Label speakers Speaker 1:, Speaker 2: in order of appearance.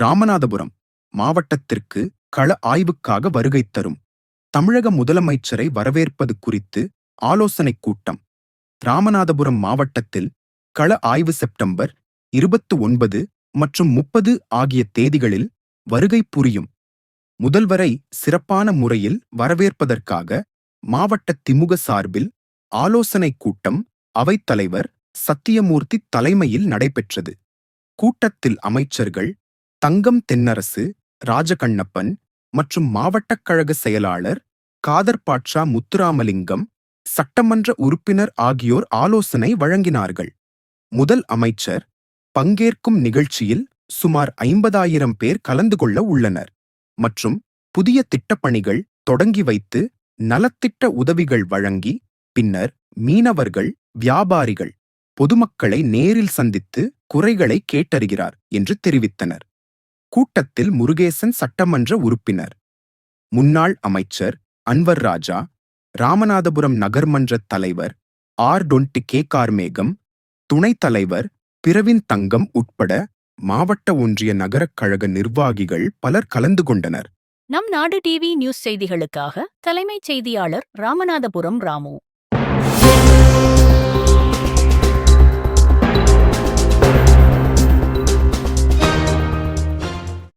Speaker 1: ராமநாதபுரம் மாவட்டத்திற்கு கள ஆய்வுக்காக வருகை தரும். தமிழக முதலமைச்சரை வரவேற்பது குறித்து ஆலோசனைக் கூட்டம். ராமநாதபுரம் மாவட்டத்தில் கள ஆய்வு செப்டம்பர் இருபத்து ஒன்பது மற்றும் முப்பது ஆகிய தேதிகளில் வருகை புரியும். முதல்வரை சிறப்பான முறையில் வரவேற்பதற்காக மாவட்ட திமுக சார்பில் ஆலோசனைக் கூட்டம் அவைத்தலைவர் சத்தியமூர்த்தி தலைமையில் நடைபெற்றது. கூட்டத்தில் அமைச்சர்கள் தங்கம் தென்னரசு ராஜகண்ணப்பன் மற்றும் மாவட்டக் கழக செயலாளர் காதர் பாட்ஷா முத்துராமலிங்கம் சட்டமன்ற உறுப்பினர் ஆகியோர் ஆலோசனை வழங்கினார்கள். முதல் அமைச்சர் பங்கேற்கும் நிகழ்ச்சியில் சுமார் ஐம்பதாயிரம் பேர் கலந்து கொள்ள உள்ளனர். மற்றும் புதிய திட்டப்பணிகள் தொடங்கி வைத்து நலத்திட்ட உதவிகள் வழங்கி பின்னர் மீனவர்கள் வியாபாரிகள் பொதுமக்களை நேரில் சந்தித்து குறைகளை கேட்டறிகிறார் என்று தெரிவித்தனர். கூட்டத்தில் முருகேசன் சட்டமன்ற உறுப்பினர். முன்னாள் அமைச்சர் அன்வர் ராஜா ராமநாதபுரம் நகர்மன்ற தலைவர் ஆர். டொன்டி. கே. கார்மேகம் துணைத் தலைவர் பிரவின் தங்கம் உட்பட மாவட்ட ஒன்றிய நகரக் கழக நிர்வாகிகள் பலர் கலந்து கொண்டனர்.
Speaker 2: நம் நாடு டிவி நியூஸ் செய்திகளுக்காக தலைமைச் செய்தியாளர் ராமநாதபுரம் ராமு.